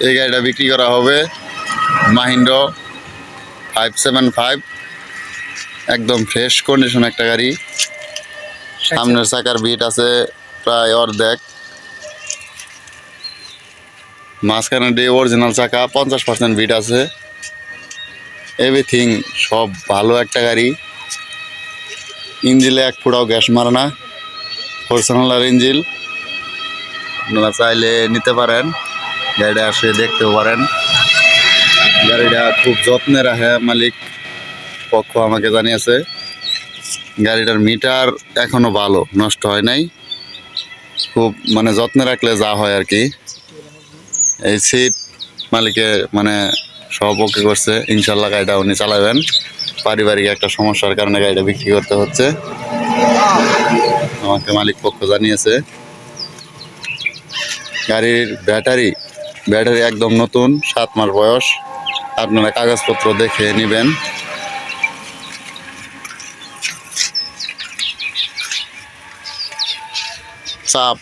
এই গাড়িটা বিক্রি করা হবে মাহিন্দ্র ফাইভ সেভেন ফাইভ। একদম ফ্রেশ কন্ডিশন একটা গাড়ি। সামনের চাকার বিট আছে প্রায় অর্ধেক। মাঝখানে ডে অরিজিনাল চাকা পঞ্চাশ পার্সেন্ট বিট আছে। এভরিথিং সব ভালো একটা গাড়ি। ইঞ্জিলে এক ফুটাও গ্যাস মারে না। ফোরসোনালার ইঞ্জিল। আপনারা চাইলে নিতে পারেন। গাড়িটা আসে দেখতেও পারেন। গাড়িটা খুব যত্নে রাখে মালিক পক্ষ আমাকে জানিয়েছে। গাড়িটার মিটার এখনও ভালো, নষ্ট হয় নাই। খুব মানে যত্নে রাখলে যা হয় আর কি। এই সিট মালিকে মানে সহপক্ষে করছে। ইনশাল্লাহ গাড়িটা উনি চালাবেন। পারিবারিক একটা সমস্যার কারণে গাড়িটা বিক্রি করতে হচ্ছে। আমাকে মালিক পক্ষ জানিয়েছে। গাড়ির ব্যাটারি ব্যাটারি একদম নতুন, সাত মাস বয়স। আপনারা কাগজপত্র দেখে নেবেন। চাপ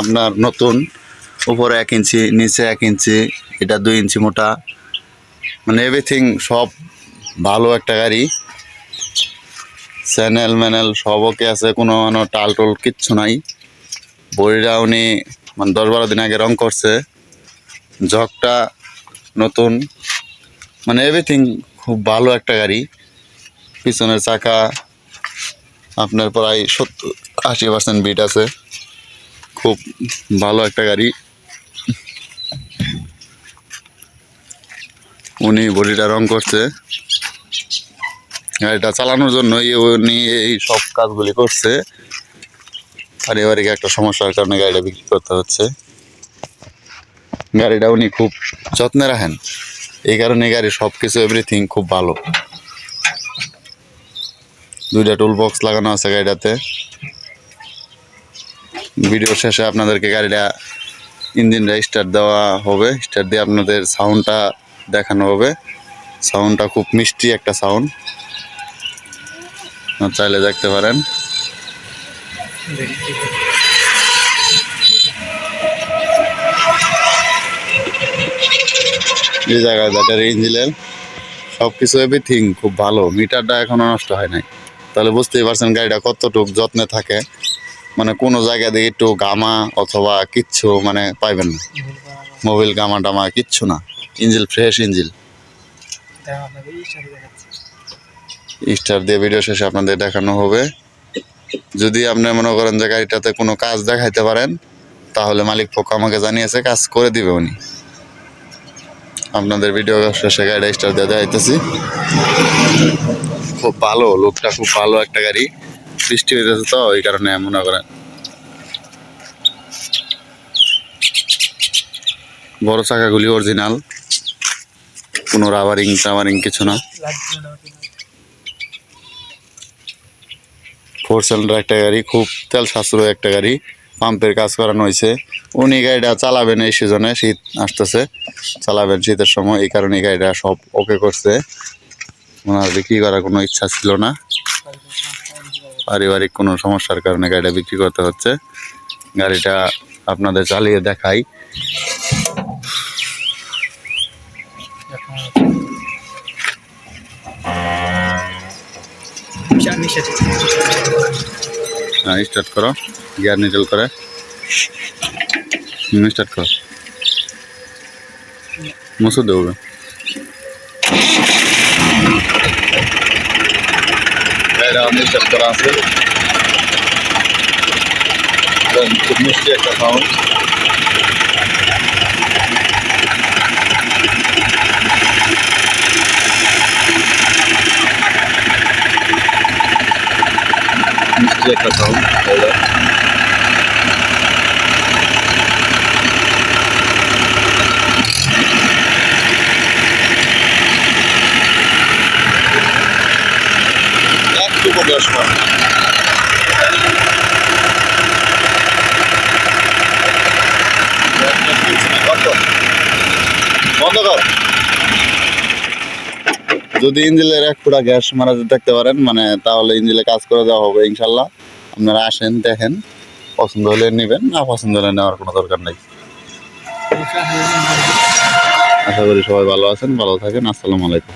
আপনার নতুন, উপরে এক ইঞ্চি, নিচে এক ইঞ্চি, এটা দুই ইঞ্চি মোটা। মানে এভরিথিং সব ভালো একটা গাড়ি। চ্যানেল ম্যানেল সব ওকে আছে, কোনো মানে টাল টোল কিচ্ছু নাই। বড়িটা উনি মানে দশ বারো দিন আগে রং করছে। জগটা নতুন মানে এভরিথিং খুব ভালো একটা গাড়ি। পিছনের চাকা, আপনার প্রায় সত্তর, আশি পার্সেন্ট বিট আছে। খুব ভালো একটা গাড়ি। উনি বডিটা রং করছে। গাড়িটা চালানোর জন্যই উনি এই সব কাজগুলি করছে। পারিবারিক একটা সমস্যার কারণে গাড়িটা বিক্রি করতে হচ্ছে। গাড়িটা উনি খুব যত্নে রাখেন। এই কারণে গাড়ি সব কিছু এভরিথিং খুব ভালো। দুইটা টুল বক্স লাগানো আছে গাড়িটাতে। ভিডিও শেষে আপনাদেরকে গাড়িটা ইঞ্জিনটা স্টার্ট দেওয়া হবে। স্টার্ট দিয়ে আপনাদের সাউন্ডটা দেখানো হবে। সাউন্ডটা খুব মিষ্টি একটা সাউন্ড চাইলে দেখতে পারেন। এই জায়গায় ব্যাটারি ইঞ্জিনের সব কিছু এভরিথিং খুব ভালো। মিটারটা এখনও নষ্ট হয় নাই। তাহলে বুঝতেই পারছেন গাড়িটা কতটুক যত্নে থাকে। মানে কোনো জায়গা দিয়ে একটু গামা অথবা কিচ্ছু মানে পাইবেন না। মোবিল গামা টামা কিচ্ছু না। Engine fresh engine. স্টার দিয়ে ভিডিও শেষে আপনাদের দেখানো হবে। যদি আপনি মনে করেন যে গাড়িটাতে কোনো কাজ দেখাইতে পারেন, তাহলে মালিক পক্ষ আমাকে জানিয়েছে, কাজ করে দিবে উনি। আপনাদের ভিডিও শেষে গাড়িটা স্টার দিয়ে দেখাইতেছি। খুব ভালো, লোকটা খুব ভালো একটা গাড়ি। বৃষ্টি হইতেছে তো ওই কারণে মনে করেন। বড় চাকাগুলি অরিজিনাল কোনো রাবারিং টাবারিং কিছু না। ফোর সিলিন্ডার একটা গাড়ি, খুব তেল সাশ্রয় একটা গাড়ি। পাম্পের কাজ করানো হয়েছে উনি গাড়িটা চালাবেন এই সিজনে শীত আসতেছে। চালাবেন শীতের সময় এই কারণে গাড়িটা সব ওকে করছে। ওনার বিক্রি করার কোনো ইচ্ছা ছিল না। পারিবারিক কোনো সমস্যার কারণে গাড়িটা বিক্রি করতে হচ্ছে। গাড়িটা আপনাদের চালিয়ে দেখাই। হ্যাঁ স্টার্ট করো। গিয়ার নিটেল করে। স্টার্ট করো মুসু দেবে গাড়িটা আমি স্টার্ট করা আছে একদম খুব মিষ্টি একটা যদি ইঞ্জিলের এক ফুটা গ্যাস মারা দেখতে পারেন মানে তাহলে ইঞ্জিলে কাজ করে দেওয়া হবে ইনশাল্লাহ আপনারা আসেন, দেখেন, পছন্দ হলে নেবেন, না পছন্দ হলে নেওয়ার কোনো দরকার নেই। আশা করি সবাই ভালো আছেন, ভালো থাকেন, আসসালামু আলাইকুম।